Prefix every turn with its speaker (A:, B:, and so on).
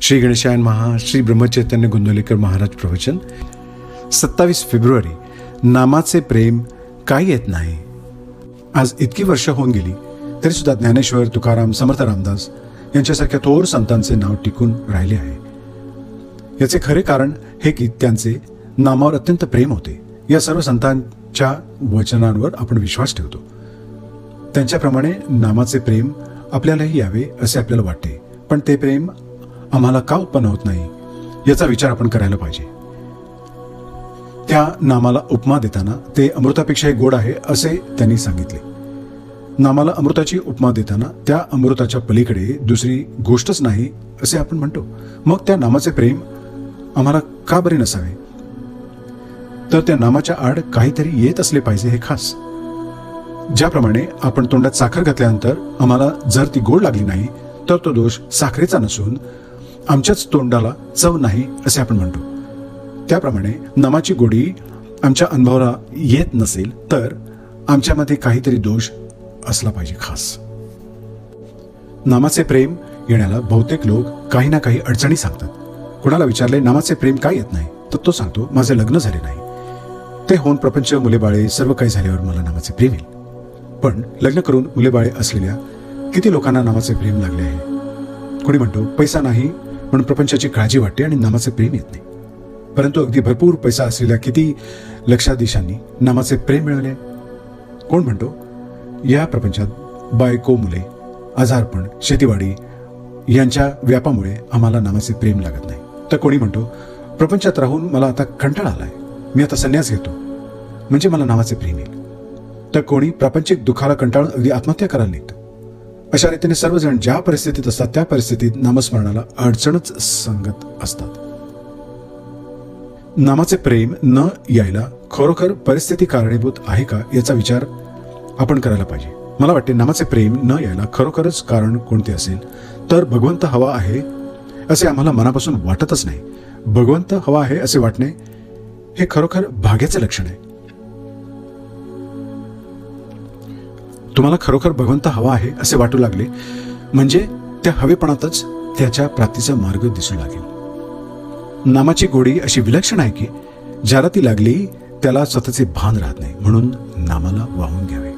A: श्री गणेशायन महा श्री ब्रह्मचैतन्य गोंदवलेकर महाराज प्रवचन. सत्तावीस फेब्रुवारी नामाचे प्रेम काय येत नाही. आज इतकी वर्ष होऊन गेली तरी सुद्धा ज्ञानेश्वर तुकाराम समर्थ रामदास यांच्यासारख्या थोर संतांचे नाव टिकून राहिले आहे. याचे खरे कारण हे की त्यांचे नामावर अत्यंत प्रेम होते. या सर्व संतांच्या वचनांवर आपण विश्वास ठेवतो. त्यांच्याप्रमाणे नामाचे प्रेम आपल्यालाही यावे असे आपल्याला वाटते. पण ते प्रेम आम्हाला का उत्पन्न होत नाही याचा विचार आपण करायला पाहिजे. त्या नामाला उपमा देताना ते अमृतापेक्षाही गोड आहे असे त्यांनी सांगितले. नामाला अमृताची उपमा देताना त्या अमृताच्या पलीकडे दुसरी गोष्टच नाही असे आपण म्हणतो. मग त्या नामाचे प्रेम आम्हाला का बरे नसावे? तर त्या नामाच्या आड काहीतरी येत असले पाहिजे हे खास. ज्याप्रमाणे आपण तोंडात साखर घातल्यानंतर आम्हाला जर ती गोड लागली नाही तर तो दोष साखरेचा नसून आमच्याच तोंडाला चव नाही असे आपण म्हणतो. त्याप्रमाणे नामाची गोडी आमच्या अनुभवाला येत नसेल तर आमच्यामध्ये काहीतरी दोष असला पाहिजे खास. नामाचे प्रेम येण्याला बहुतेक लोक काही ना काही अडचणी सांगतात. कुणाला विचारले नामाचे प्रेम काय येत नाही? तर तो सांगतो माझे लग्न झाले नाही. ते होऊन प्रपंच मुलेबाळे सर्व काही झाल्यावर मला नामाचे प्रेम येईल. पण लग्न करून मुलेबाळे असलेल्या किती लोकांना नामाचे प्रेम लागले आहे? कोणी म्हणतो पैसा नाही म्हणून प्रपंचाची काळजी वाटते आणि नामाचे प्रेम येत नाही. परंतु अगदी भरपूर पैसा असलेल्या किती लक्षाधीशांनी नामाचे प्रेम मिळवले? कोण म्हणतो? या प्रपंचात बायको मुले आजारपण शेतीवाडी यांच्या व्यापामुळे आम्हाला नामाचे प्रेम लागत नाही. तर कोणी म्हणतो प्रपंचात राहून मला आता कंटाळा आलाय. मी आता संन्यास घेतो. म्हणजे मला नामाचे प्रेम येईल. तर कोणी प्रापंचिक दुःखाला कंटाळून अगदी आत्महत्या करायला निघतो. अशा रीतीने सर्वजण ज्या परिस्थितीत असतात त्या परिस्थितीत नामस्मरणाला अडचणच सांगत असतात. नामाचे प्रेम न यायला खरोखर परिस्थिती कारणीभूत आहे का याचा विचार आपण करायला पाहिजे. मला वाटते नामाचे प्रेम न यायला खरोखरच कारण कोणते असेल? तर भगवंत हवा आहे असे आम्हाला मनापासून वाटतच नाही. भगवंत हवा आहे असे वाटणे हे खरोखर भाग्याचे लक्षण आहे. तुम्हाला खरोखर भगवंत हवा आहे असे वाटू लागले. म्हणजे त्या हवेपणातच त्याच्या प्राप्तीचा मार्ग दिसू लागेल. नामाची गोडी अशी विलक्षण आहे की ज्याला ती लागली त्याला स्वतःचे भान राहत नाही. म्हणून नामाला वाहून घ्यावे.